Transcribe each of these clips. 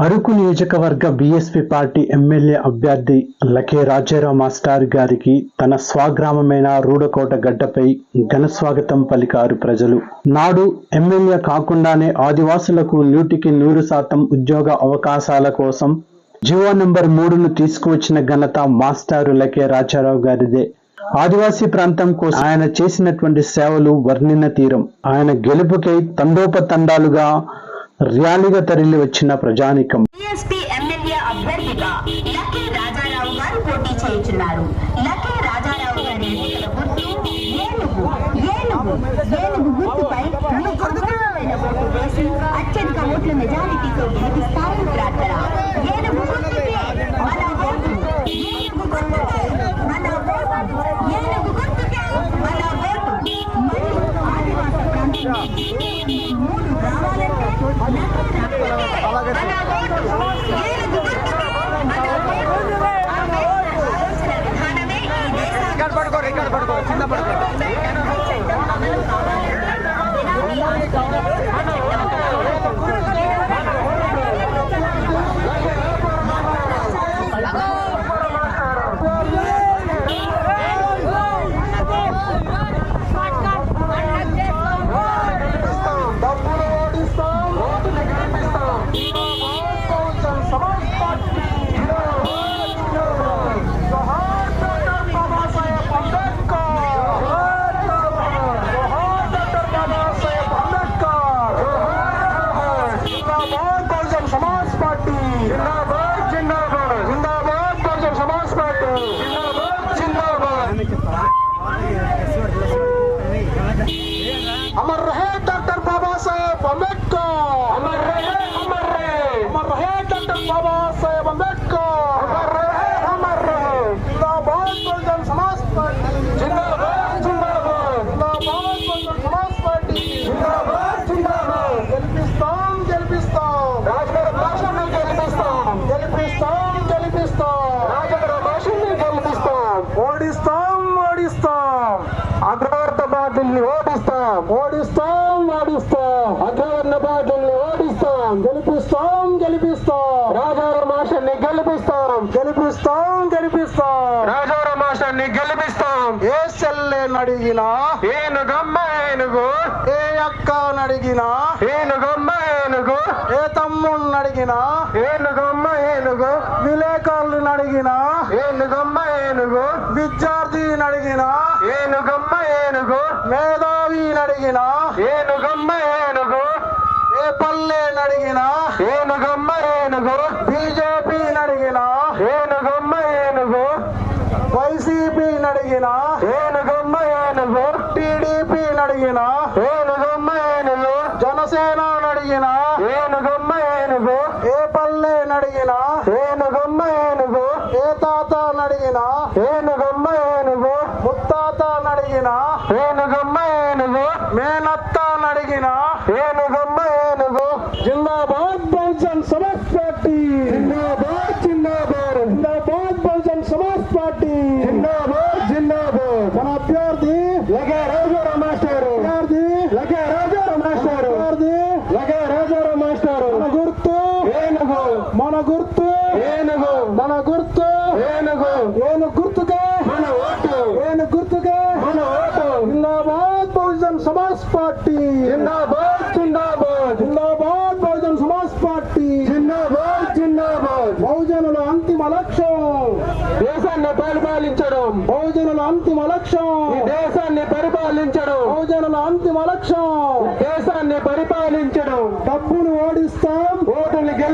అరకు నియోజకవర్గ BSP party MLA అభ్యర్థి లకే రాజారావు మాస్టార్ గారికి తన స్వగ్రామమైన రూడకోట గడ్డపై ఘన స్వాగతం పలికారు ప్రజలు. నాడు ఎమ్మెల్యే కాకుండానే ఆదివాసులకు నూటికి నూరు శాతం ఉద్యోగ అవకాశాల కోసం జీవో నెంబర్ మూడును తీసుకువచ్చిన ఘనత మాస్టారు లకే రాజారావు గారిదే. ఆదివాసీ ప్రాంతం కోసం ఆయన చేసినటువంటి సేవలు వర్ణిన తీరం. ఆయన గెలుపుకై తండోపతండాలుగా ర్యాలీగా తరలి వచ్చిన ప్రజానికం. ఎమ్మెల్యే అభ్యర్థిగా లక్కీ రాజారావు గారు పోటీ చేయుచున్నారు. లకే రాజారావు గారి గుర్తు ఏనుగు ఏనుగు ఏనుగు గుర్తుపై అత్యధిక ఓట్ల మెజారిటీతో గెలిపిస్తారని ప్రార్థన. ఏనుగు أمر అగ్రవర్త ఓడిస్తాం ఓడిస్తాం ఓడిస్తాం అగ్రవర్ణ పార్టీల్ని ఓడిస్తాం గెలిపిస్తాం గెలిపిస్తాం. రాజార గెలిపిస్తాం గెలిపిస్తాం గెలిపిస్తాం. రాజార మాషన్ని గెలిపిస్తాం. ఏ సెల్లెని అడిగినా ఏనుగమ్మ ఏనుగు. ఏ అక్క అడిగినా ఏనుగమ్మ ఏనుగు. ఏ తమ్ముడిని అడిగినా ఏనుగమ్మ ఏనుగు. విలేకరులను అడిగినా ఏనుగమ్మ ఏనుగు. విద్యార్థిని అడిగినా ఏనుగమ్మ ఏనుగు. మేధావిని అడిగినా ఏనుగమ్మ ఏనుగు. ఏ పల్లెని అడిగినా ఏనుగమ్మ ఏనుగు. బీజేపీని అడిగినా ఏనుగమ్మ ఏనుగు వైసీపీని అడిగినా ఏనుగమ్మ ఏనుగు అడిగినా ఏనుగమ్మ ఏనుగు జనసేన అడిగినా ఏనుగు ఏ పల్లెని అడిగినా ఏనుగు ఏ తాత అడిగినా ఏనుగమ్మ ఏనుగు ముత్తాత అడిగినా ఏనుగు మేనత్త అడిగినా ఏనుగమ్మ ఏనుగు జిందాబాద్ బహుజన్ సమాజ్ పార్టీ జిందాబాద్ జిందాబాద్ జిందాబాద్ బహుజన్ సమాజ్ పార్టీ జిందాబాద్ జిందాబాద్ మన అభ్యర్థి లగే రాజారావు మాస్టర్ అభ్యర్థి లగే రాజారావు మాస్టర్ అభ్యర్థి లగే రాజారావు మాస్టర్ మన గుర్తు ఏనుగు మన గుర్తు. ఏనుగు. మన గుర్తు. ఏనుగు. ఏను గుర్తుగా. మన ఓటు. ఏను గుర్తుగా. మన ఓటు. జిందాబాద్ బహుజన్ సమాజ్ పార్టీ. జిందాబాద్ జిందాబాద్. జిందాబాద్ బహుజన్ సమాజ్ పార్టీ. జిందాబాద్ జిందాబాద్. బహుజనుల అంతిమ లక్ష్యం. దేశాన్ని పరిపాలించడం. బహుజనుల అంతిమ లక్ష్యం. దేశాన్ని పరిపాలించడం. బహుజనుల అంతిమ లక్ష్యం. దేశాన్ని పరిపాలించడం. ఓటుని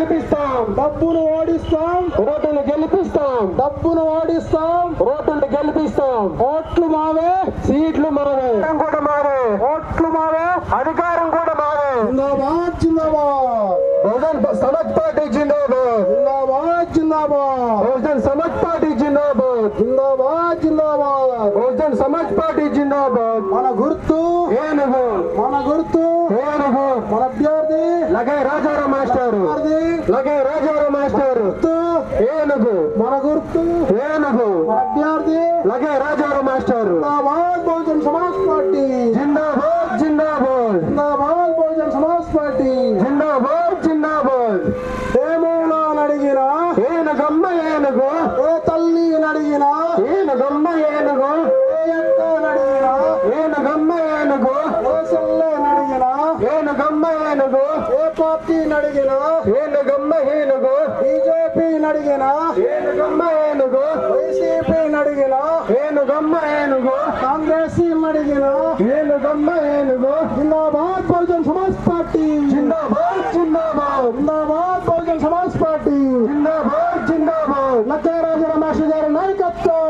గెలిపిస్తాం. డబ్బును ఓడిస్తాం. ఓటుని గెలిపిస్తాం. డబ్బును ఓడిస్తాం. ఓటుని గెలిపిస్తాం. ఓట్లు మావే సీట్లు మావే కూడా మావే ఓట్లు మావే అధికారం కూడా మావే జిందాబాద్ జిందాబాద్ బహుజన్ సమాజ్ పార్టీ జిందాబాద్ జిందాబాద్. జిందాబాద్ బహుజన్ సమాజ్ పార్టీ జిందాబాద్. జిందాబాద్ జిందాబాద్. బహుజన్ సమాజ్ పార్టీ జిందాబాద్. మన గుర్తు ఏనుగు మన గుర్తు ఏనుగు మన అభ్యర్థి లగే రాజారావు మాస్టర్. లగే రాజారావు మాస్టర్. ఏనుగు మన గుర్తు ఏనుగు అభ్యర్థి లగే రాజారావు మాస్టర్. జిందాబాద్ బహుజన్ సమాజ్ పార్టీ. జిందాబాద్. జిందాబాద్ జిందాబాద్ బహుజన్ సమాజ్ పార్టీ జిందాబాద్ జిందాబాద్ ఏమో అడిగినా ఏనుగమ్మ ఏనుగు ఏ తల్లి అడిగినా ఏనుగమ్మ ఏనుగు ఏ అక్క అడిగినా ఏనుగమ్మ ఏనుగు ఏ చెల్లె అడిగినా ఏనుగమ్మ ఏనుగు ఏ పార్టీ అడిగినా ఏనుగమ్మ ఏనుగు బీజేపీ అడిగినా ఏనుగమ్మ ఏనుగు వైసీపీ అడిగినా ఏనుగమ్మ ఏనుగు కాంగ్రెస్ అడిగినా ఏనుగమ్మ ఏనుగు జిందాబాద్ బహుజన్ సమాజ్ పార్టీ జిందాబాద్ జిందాబాద్ జిందాబాద్ బహుజన్ సమాజ్ పార్టీ జిందాబాద్ జిందాబాద్ లక్కరాజు రమేష్ గారి నాయకత్వం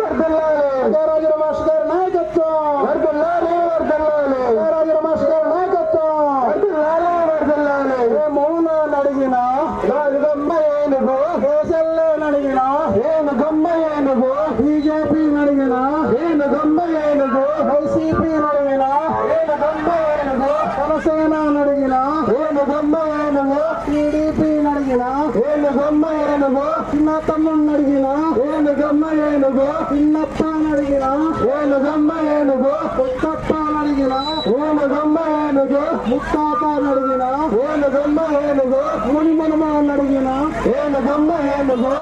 వర్ధిల్లాలి లక్కరాజు రమేష్ గారి నాయకత్వం వర్ధిల్లాలి వర్ధిల్లాలి లక్కరాజు రమేష్ గారి నాయకత్వం వర్ధిల్లాలి వర్ధిల్లాలి ఏ మౌన అడిగినా ఏనుగమ్మ ఏనుగు కేసల్లే అడిగినా ఏనుగమ్మ ఏనుగు బీజేపీ అడిగినా ఏనుగమ్మ ఏనుగు వైసీపీ అడిగినా ఏనుగమ్మ ఏనుగు జనసేన అడిగినా ఏనుగమ్మ ఏనుగు టీడీపీ అడిగినా ఏనుగమ్మ ఏనుగు చిన్న తమ్ముడిని అడిగినా ఏనుగమ్మ ఏనుగు చిన్నప్ప అడిగినా ఏనుగమ్మ ఏనుగు పుట్టప్ప అడిగినా ఏనుగమ్మ ఏనుగు ముత్తాత అడిగినా ఏనుగమ్మ ఏనుగు మునిమనమ అడిగినా ఏనుగమ్మ ఏనుగు